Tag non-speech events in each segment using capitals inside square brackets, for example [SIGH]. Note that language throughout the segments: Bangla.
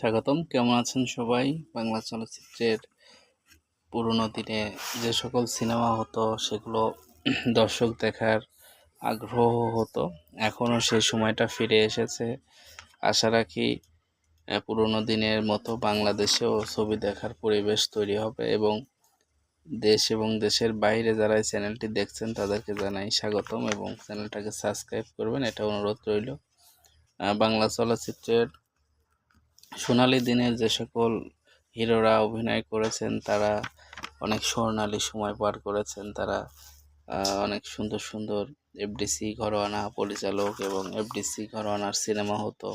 স্বাগতম। কেমন আছেন সবাই? বাংলা চলচ্চিত্রের পুরনো দিনে যে সকল সিনেমা হতো, সেগুলো [CLEARS THROAT] দর্শক দেখার আগ্রহ হতো। এখনও সেই সময়টা ফিরে এসেছে। আশা রাখি পুরনো দিনের মতো বাংলাদেশেও ছবি দেখার পরিবেশ তৈরি হবে এবং দেশ এবং দেশের বাইরে যারা এই চ্যানেলটি দেখছেন, তাদেরকে জানাই স্বাগতম এবং চ্যানেলটাকে সাবস্ক্রাইব করবেন। এটা অনুরোধ রইল। বাংলা চলচ্চিত্রের সোনালি দিনের যে সকল হিরোরা অভিনয় করেছেন, তারা অনেক স্বর্ণালী সময় পার করেছেন। তারা অনেক সুন্দর সুন্দর এফডিসি ঘরোয়ানা পরিচালক এবং এফডিসি ঘরোয়ানার সিনেমা হতো।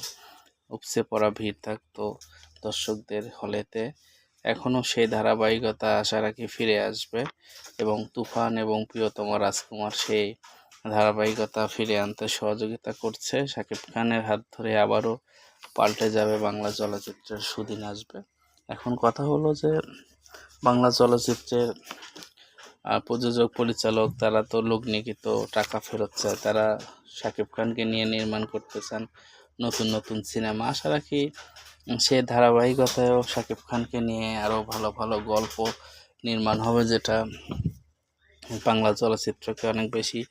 উপসে পড়া ভিড় থাকতো দর্শকদের হলেতে। এখনও সেই ধারাবাহিকতা আশা রাখি ফিরে আসবে এবং তুফান এবং প্রিয়তম রাজকুমার সেই ধারাবাহিকতা ফিরে আনতে সহযোগিতা করছে শাকিব খানের হাত ধরে আবারও পাল্টে যাবে বাংলা চলচ্চিত্রের সুদিন আসবে। এখন কথা হলো যে, বাংলা চলচ্চিত্রের প্রযোজক, পরিচালক তারা তো লগ্নিকিত টাকা ফেরত চায়। তারা শাকিব খানকে নিয়ে নির্মাণ করতে চান নতুন নতুন সিনেমা। আশা রাখি সে ধারাবাহিকতায়ও শাকিব খানকে নিয়ে আরও ভালো ভালো গল্প নির্মাণ হবে যেটা বাংলা চলচ্চিত্রকে অনেক বেশি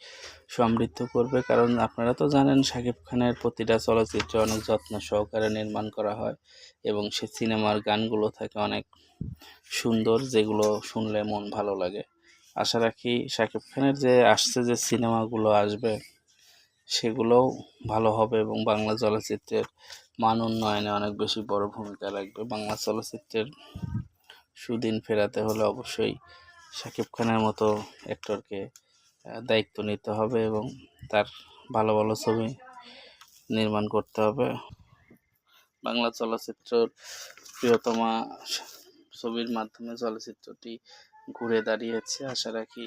সমৃদ্ধ করবে। কারণ আপনারা তো জানেন, শাকিব খানের প্রতিটা চলচ্চিত্র অনেক যত্ন সহকারে নির্মাণ করা হয় এবং সে সিনেমার গানগুলো থাকে অনেক সুন্দর, যেগুলো শুনলে মন ভালো লাগে। আশা রাখি শাকিব খানের যে আসছে, যে সিনেমাগুলো আসবে, সেগুলোও ভালো হবে এবং বাংলা চলচ্চিত্রের মান উন্নয়নে অনেক বেশি বড় ভূমিকা রাখবে। বাংলা চলচ্চিত্রের সুদিন ফেরাতে হলে অবশ্যই শাকিব খানের মতো অ্যাক্টরকে দায়িত্ব নিতে হবে এবং তার ভালো ভালো ছবি নির্মাণ করতে হবে। বাংলা চলচ্চিত্রর প্রিয়তমা ছবির মাধ্যমে চলচ্চিত্রটি ঘুরে দাঁড়িয়েছে। আশা রাখি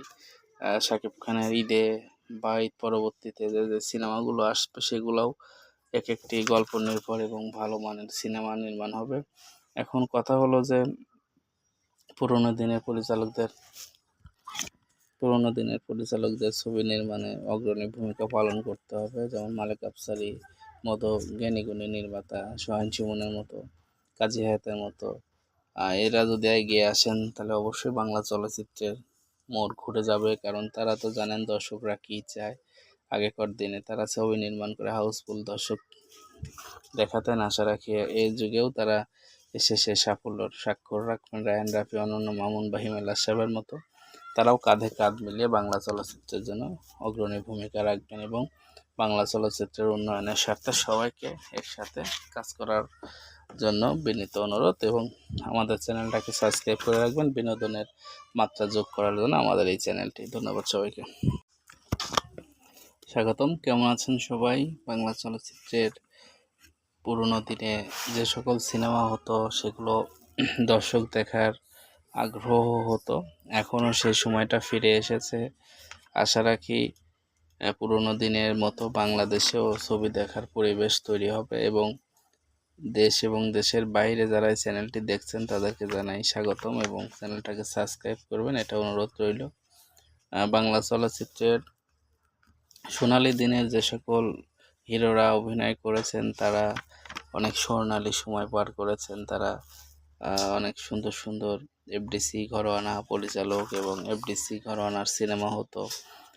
শাকিব খানের ঈদে বা ঈদ পরবর্তীতে যে যে সিনেমাগুলো আসবে সেগুলোও এক একটি গল্প নির্ভর এবং ভালো মানের সিনেমা নির্মাণ হবে। এখন কথা হলো যে পুরোনো দিনের পরিচালকদের, পুরোনো দিনের পরিচালকদের ছবি নির্মাণে অগ্রণী ভূমিকা পালন করতে হবে। যেমন মালিক আফসারি মতো জ্ঞানীগুণী নির্মাতা সোহান সুমনের মতো, কাজী হায়াতের মতো। এরা যদি এগিয়ে আসেন, তাহলে অবশ্যই বাংলা চলচ্চিত্রের মোড় ঘুরে যাবে, কারণ তারা তো জানেন দর্শকরা কী চায়। আগেকার দিনে তারা ছবি নির্মাণ করে হাউসফুল দর্শক দেখাতেন। আশা রাখি এই যুগেও তারা এসে সে সাফল্যর স্বাক্ষর রাখবেন রায়ান রাফি, অনন্য মামুন বা হিমেল আশরাফের মতো। তারাও কাঁধে কাঁধ মিলিয়ে বাংলা চলচ্চিত্রের জন্য অগ্রণী ভূমিকা রাখবেন এবং বাংলা চলচ্চিত্রের উন্নয়নের স্বার্থে সবাইকে একসাথে কাজ করার জন্য বিনীত অনুরোধ এবং আমাদের চ্যানেলটাকে সাবস্ক্রাইব করে রাখবেন, বিনোদনের মাত্রা যোগ করার জন্য আমাদের এই চ্যানেলটি। ধন্যবাদ সবাইকে। স্বাগতম, কেমন আছেন সবাই? বাংলা চলচ্চিত্রের পুরনো দিনে যে সকল সিনেমা হতো, সেগুলো [CLEARS THROAT] দর্শক দেখার আগ্রহ হতো। এখনও সেই সময়টা ফিরে এসেছে। আশা রাখি পুরনো দিনের মতো বাংলাদেশেও ছবি দেখার পরিবেশ তৈরি হবে এবং দেশ এবং দেশের বাইরে যারা এই চ্যানেলটি দেখছেন, তাদেরকে জানাই স্বাগতম এবং চ্যানেলটাকে সাবস্ক্রাইব করবেন। এটা অনুরোধ রইল। বাংলা চলচ্চিত্রের সোনালি দিনের যে সকল হিরোরা অভিনয় করেছেন, তারা অনেক স্বর্ণালী সময় পার করেছেন, তারা অনেক সুন্দর সুন্দর এফডিসি ঘরোয়ানা পরিচালক এবং এফডিসি ঘরোয়ানার সিনেমা হতো।